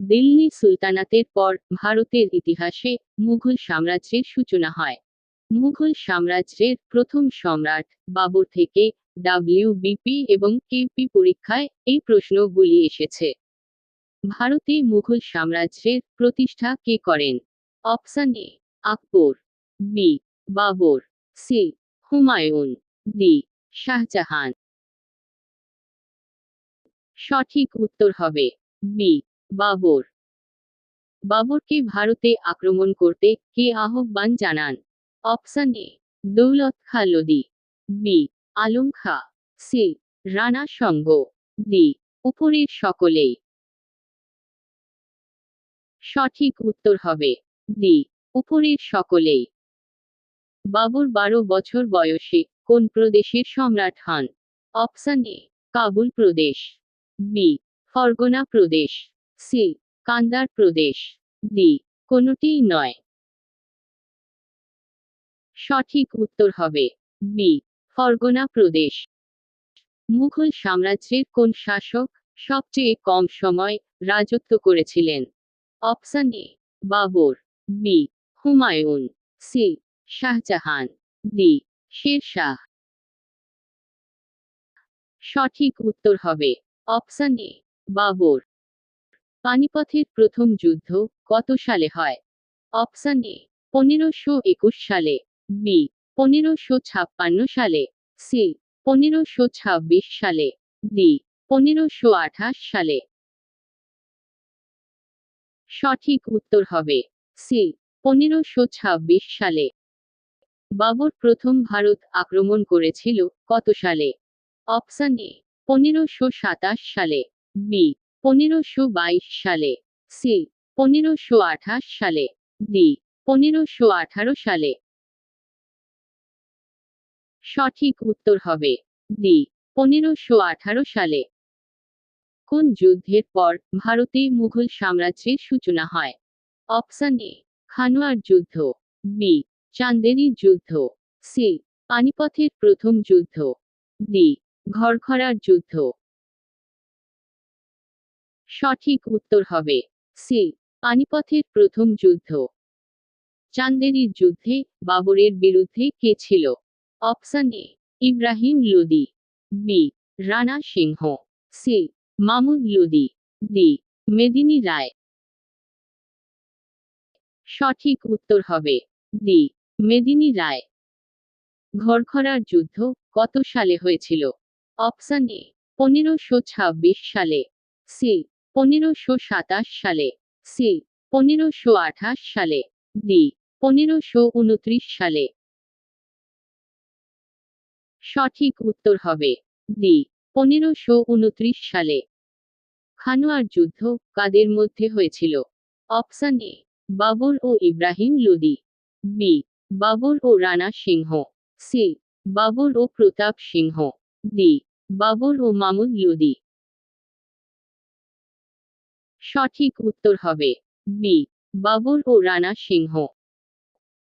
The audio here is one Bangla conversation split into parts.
দিল্লি সুলতানাতের পর ভারতের ইতিহাসে মুঘল সাম্রাজ্যের সূচনা হয়। মুঘল সাম্রাজ্যের প্রথম সম্রাট বাবর থেকে ডাব্লিউবিপি এবং কেপি পরীক্ষায় এই প্রশ্নগুলি এসেছে। ভারতে মুঘল সাম্রাজ্যের প্রতিষ্ঠা কে করেন? Option A, Akbar, B, Babur, C, Humayun, D, Shahjahan. সঠিক উত্তর হবে বি বাবর। বাবরকে ভারতে আক্রমণ করতে কে আহ্বান জানান? অপশন এ, দৌলত খা লোদি বি, আলম খা। সি, রানা সঙ্গ। ডি, উপরের সকলেই সঠিক উত্তর হবে, ডি, উপরের সকলেই বাবর বারো বছর বয়সে কোন প্রদেশের সম্রাট হন? অপশন এ, কাবুল প্রদেশ। বি, ফরগনা প্রদেশ। সি, কান্দার প্রদেশ। ডি, কোনটিই নয়। সঠিক উত্তর হবে বি ফরগনা প্রদেশ। মুঘল সাম্রাজ্যের কোন শাসক সবচেয়ে কম সময় রাজত্ব করেছিলেন? Option A, Babur. B Humayun. C Shah Jahan. D Sher Shah সঠিক উত্তর হবে, অপশন এ, বাবর। পানিপথের প্রথম যুদ্ধ কত সালে হয়? অপশন এ, পনেরোশো একুশ সালে, বি, পনেরোশো ছাপ্পান্ন সালে, সি, পনেরোশো ছাব্বিশ সালে, ডি, পনেরোশো আঠাশ সালে। সঠিক উত্তর হবে, সি, পনেরোশো ছাব্বিশ সালে। বাবর প্রথম ভারত আক্রমণ করেছিল কত সালে? অপশন এ, পনেরোশো সাতাশ সালে, বি পনেরোশো বাইশ সালে, সি, পনেরোশো আঠাশ সালে, ডি, পনেরোশো আঠারো সালে। সঠিক উত্তর হবে, ডি, পনেরোশো আঠারো সালে। কোন যুদ্ধের পর ভারতে মুঘল সাম্রাজ্যের সূচনা হয়? অপশন এ, খানোয়ার যুদ্ধ, বি, চান্দেরি যুদ্ধ, সি, পানিপথের প্রথম যুদ্ধ, ডি, ঘরঘরার যুদ্ধ। সঠিক উত্তর হবে। সি পানিপথের প্রথম যুদ্ধ। চান্দেরির যুদ্ধে বাবরের বিরুদ্ধে কে ছিল? Option A Ibrahim Lodi. B Rana Singh. C Mahmud Lodi. D Medini Rai. সঠিক উত্তর হবে। ডি মেদিনী রায়। ঘরখরার যুদ্ধ কত সালে হয়েছিল? অপশন এ পনেরোশো ছাব্বিশ সালে। সি পনেরোশো সাতাশ সালে, সি, পনেরোশো আঠাশ সালে, ডি, পনেরোশো উনত্রিশ সালে। সঠিক উত্তর হবে, ডি, পনেরোশো উনত্রিশ সালে। খানোয়ার যুদ্ধ কাদের মধ্যে হয়েছিল? অপশন এ, বাবর ও ইব্রাহিম লোদি। বি, বাবর ও রানা সিংহ। সি, বাবর ও প্রতাপ সিংহ। ডি, বাবর ও মামুদ লোদি। সঠিক উত্তর হবে। বি. বাবর ও রানা সিংহ।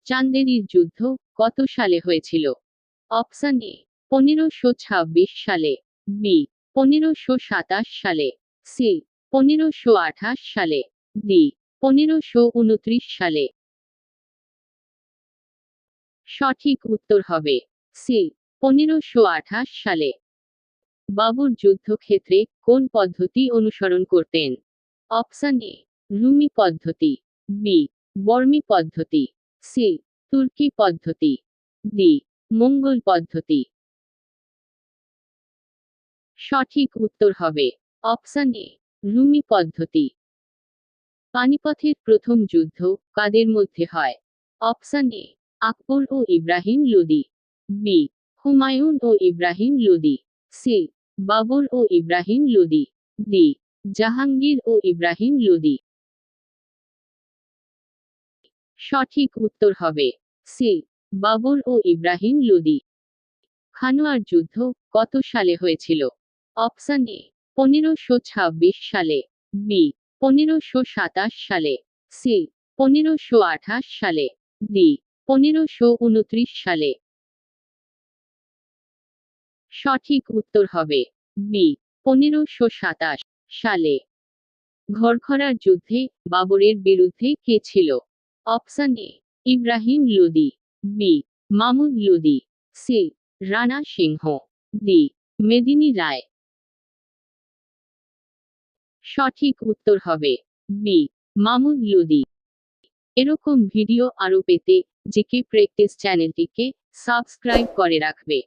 চান্দেরির যুদ্ধ কত সালে হয়েছিল? অপশন এ, পনেরোশো ছাব্বিশ সালে। বি, পনেরোশো সাতাশ সালে। সি, পনেরোশো আঠাশ সালে। ডি, পনেরোশো উনত্রিশ সালে। সঠিক উত্তর হবে। সি, পনেরোশো আঠাশ সালে। বাবর যুদ্ধক্ষেত্রে কোন পদ্ধতি অনুসরণ করতেন? অপশন এ রুমি পদ্ধতি. বি বর্মি পদ্ধতি. সি তুর্কি পদ্ধতি. ডি মঙ্গল পদ্ধতি. সঠিক উত্তর হবে অপশন এ রুমি পদ্ধতি। পানিপথের প্রথম যুদ্ধ কাদের মধ্যে হয়? অপশন এ আকবর ও ইব্রাহিম লোদি। বি হুমায়ুন ও ইব্রাহিম লোদি। সি বাবর ও ইব্রাহিম লোদি। ডি জাহাঙ্গীর ও ইব্রাহিম লোদি। সঠিক উত্তর হবে সি, বাবর ও ইব্রাহিম লোদি। খানোয়ার যুদ্ধ কত সালে হয়েছিল? অপশন এ, পনেরোশো ছাব্বিশ সালে, বি, পনেরোশো সাতাশ সালে, সি, পনেরোশো আঠাশ সালে, ডি, পনেরোশো উনত্রিশ সালে। সঠিক উত্তর হবে বি, পনেরোশো সাতাশ। সালে। ঘরখরার যুদ্ধে বাবরের বিরুদ্ধে কে ছিল? Option A, Ibrahim Lodi, B Mahmud Lodi, C, Rana Singh, D, Medini Rai. সঠিক উত্তর হবে, বি মামুদ লোদি। এরকম ভিডিও আরও পেতে জেকে প্র্যাকটিস চ্যানেলটিকে সাবস্ক্রাইব করে রাখবে।